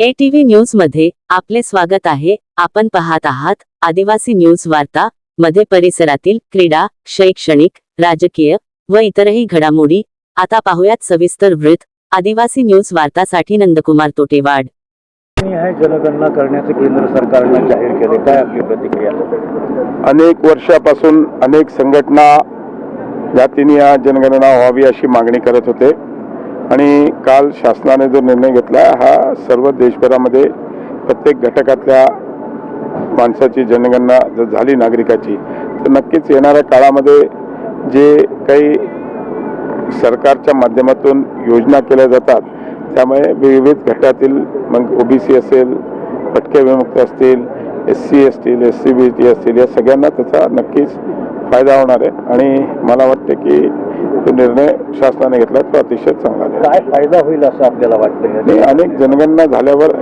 ATV न्यूजमध्ये आपले स्वागत आहे. आपण पाहत आहात आदिवासी न्यूज वार्ता मध्ये परिसरातील क्रीडा शैक्षणिक राजकीय व इतरही घडामोडी. आता पाहुयात सविस्तर वृत्त. आदिवासी न्यूज वार्तासाठी नंदकुमार तोटेवाड. आहे जनगणना करण्याचे केंद्र सरकारनं जाहीर केले. काय आपली प्रतिक्रिया? अनेक वर्षापासून अनेक संघटना जातीने जनगणना व्हावी अशी मागणी करत होते. आणि काल शासनाने जो निर्णय घेतला हा सर्व देशभरामध्ये प्रत्येक घटकातल्या माणसाची जनगणना जर झाली नागरिकाची तर नक्कीच येणाऱ्या काळामध्ये जे काही सरकारच्या माध्यमातून योजना केल्या जातात त्यामुळे विविध घटातील मग ओ बी सी असेल पटके विमुक्त असतील एस सी असतील एस सी बी टी असतील या सगळ्यांना त्याचा नक्कीच फायदा होणार आहे. आणि मला वाटतं की तो निर्णय शासनाने घेतला तो अतिशय चांगला आहे. काय फायदा होईल असं आपल्याला वाटतं अनेक जनगणना झाल्यावर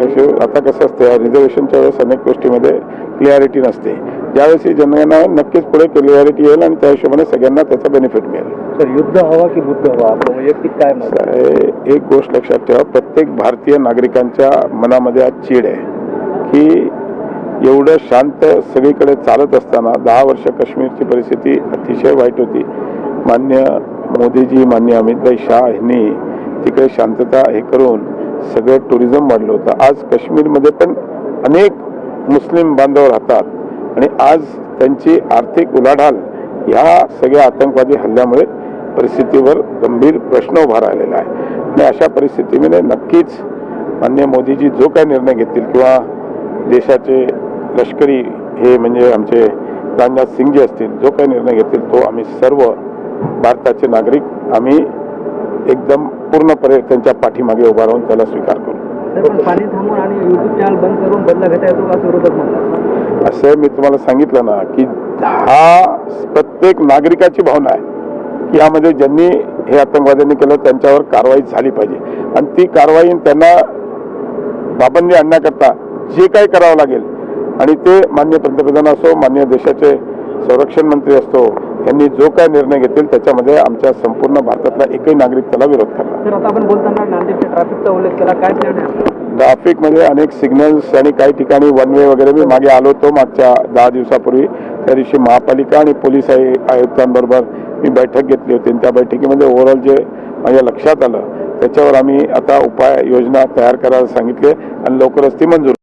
आता कसं असतं रिझर्वेशनच्या वेळेस अनेक गोष्टीमध्ये क्लिअरिटी नसते. ज्यावेळेस ही जनगणना नक्कीच पुढे क्लिअरिटी येईल आणि त्या हिशोबाने सगळ्यांना त्याचा बेनिफिट मिळेल. सर युद्ध हवा की बुद्ध हवा? आपलं वैयक्तिक काय मत? हे एक गोष्ट लक्षात ठेवा. प्रत्येक भारतीय नागरिकांच्या मनामध्ये आज चीड आहे. की एवढं शांत सगळीकडे चालत असताना दहा वर्ष काश्मीरची परिस्थिती अतिशय वाईट होती. मान्य मोदीजी मान्य अमितभाई शाह यांनी तिकडे शांतता हे करून सगळं टुरिझम वाढलं होतं. आज काश्मीरमध्ये पण अनेक मुस्लिम बांधव राहतात आणि आज त्यांची आर्थिक उलाढाल ह्या सगळ्या आतंकवादी हल्ल्यामुळे परिस्थितीवर गंभीर प्रश्न उभा राहिलेला आहे. आणि अशा परिस्थितीमध्ये नक्कीच मान्य मोदीजी जो काही निर्णय घेतील किंवा देशाचे लष्करी हे म्हणजे आमचे राजनाथ सिंग जे असतील जो काही निर्णय घेतील तो आम्ही सर्व भारताचे नागरिक आम्ही एकदम पूर्णपणे त्यांच्या पाठीमागे उभा राहून त्याला स्वीकार करू. असं मी तुम्हाला सांगितलं ना की हा प्रत्येक नागरिकाची भावना आहे की यामध्ये ज्यांनी हे आतंकवाद्यांनी केलं त्यांच्यावर कारवाई झाली पाहिजे. आणि ती कारवाई त्यांना बाबंदी आणण्याकरता जे काही करावं लागेल आणि ते मान्य पंतप्रधान असो मान्य देशाचे संरक्षण मंत्री असतो यांनी जो काय निर्णय घेतील त्याच्यामध्ये आमच्या संपूर्ण भारतातला एकही नागरिक त्याला विरोध करणार. ट्रॅफिकमध्ये अनेक सिग्नल्स आणि काही ठिकाणी वन वे वगैरे मी मागे आलो होतो मागच्या दहा दिवसापूर्वी. त्या दिवशी महापालिका आणि पोलीस आयु आयुक्तांबरोबर मी बैठक घेतली होती. आणि त्या बैठकीमध्ये ओव्हरऑल जे माझ्या लक्षात आलं त्याच्यावर आम्ही आता उपाय योजना तयार करायला सांगितले आणि लवकरच ती मंजूर